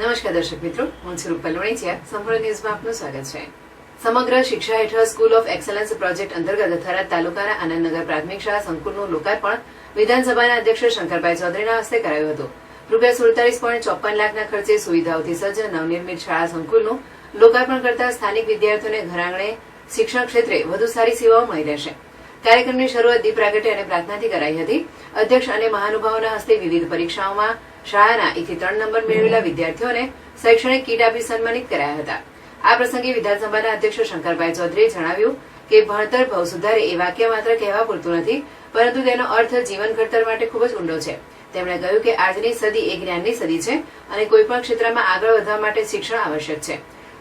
નમસ્કાર દર્શક મિત્રો, હું છું રૂપલ વણિચિયા સંપૂર્ણ ન્યૂઝમાં આપનું સ્વાગત છે. સમગ્ર શિક્ષા હેઠળ સ્કૂલ ઓફ એક્સલન્સ પ્રોજેક્ટ અંતર્ગત થરાદ તાલુકાના આનંદનગર પ્રાથમિક શાળા સંકુલનું લોકાર્પણ વિધાનસભાના અધ્યક્ષ શંકરભાઈ ચૌધરીના હસ્તે કરાયું હતું. રૂપિયા સુડતાલીસ પોઈન્ટ ચોપન લાખના ખર્ચે સુવિધાઓથી સજ્જ નવનિર્મિત શાળા સંકુલનું લોકાર્પણ કરતા સ્થાનિક વિદ્યાર્થીઓને ઘરાંગણે શિક્ષણ ક્ષેત્રે વધુ સારી સેવાઓ મળી રહેશે. કાર્યક્રમની શરૂઆત દીપ પ્રાગટ્ય અને પ્રાર્થનાથી કરાઈ હતી. અધ્યક્ષ અને મહાનુભાવોના હસ્તે વિવિધ પરીક્ષાઓમાં શાળાના એકથી ત્રણ નંબર મેળવેલા વિદ્યાર્થીઓને શૈક્ષણિક કીટ આપી સન્માનિત કરાયા હતા. આ પ્રસંગે વિધાનસભાના અધ્યક્ષ શંકરભાઈ ચૌધરીએ જણાવ્યું કે ભણતર ભવ સુધારે એ વાક્ય માત્ર કહેવા પૂરતું નથી, પરંતુ તેનો અર્થ જીવન ઘડતર માટે ખૂબ જ ઊંડો છે. તેમણે કહ્યું કે આજની સદી એ જ્ઞાનની સદી છે અને કોઈપણ ક્ષેત્રમાં આગળ વધવા માટે શિક્ષણ આવશ્યક છે.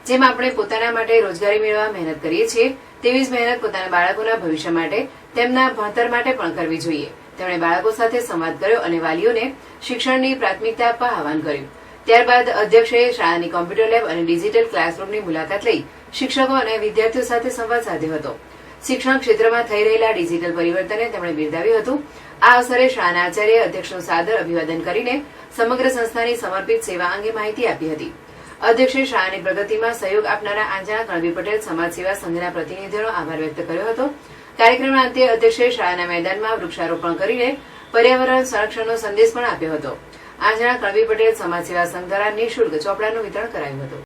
જેમ આપણે પોતાના માટે રોજગારી મેળવવા મહેનત કરીએ છીએ, તેવી જ મહેનત પોતાના બાળકોના ભવિષ્ય માટે, તેમના ભણતર માટે પણ કરવી જોઈએ. તેમણે બાળકો સાથે સંવાદ કર્યો અને વાલીઓને શિક્ષણની પ્રાથમિકતા આપવા આહવાન કર્યું. ત્યારબાદ અધ્યક્ષે શાળાની કોમ્પ્યુટર લેબ અને ડિજિટલ ક્લાસરૂમની મુલાકાત લઈ શિક્ષકો અને વિદ્યાર્થીઓ સાથે સંવાદ સાધ્યો હતો. શિક્ષણ ક્ષેત્રમાં થઈ રહેલા ડિજિટલ પરિવર્તનને તેમણે બિરદાવ્યું હતું. આ અવસરે શાળાના આચાર્ય અધ્યક્ષનું સાદર અભિવાદન કરીને સમગ્ર સંસ્થાની સમર્પિત સેવા અંગે માહિતી આપી હતી. અધ્યક્ષે શાળાની પ્રગતિમાં સહયોગ આપનારા આંજણા કણવી પટેલ સમાજ સેવા સંઘના પ્રતિનિધિઓનો આભાર વ્યક્ત કર્યો હતો. કાર્યક્રમના અંતે અધ્યક્ષે શાળાના મેદાનમાં વૃક્ષારોપણ કરીને પર્યાવરણ સંરક્ષણનો સંદેશ પણ આપ્યો હતો. આંજણા કણવી પટેલ સમાજ સેવા સંઘ દ્વારા નિઃશુલ્ક ચોપડાનું વિતરણ કરાયું હતું.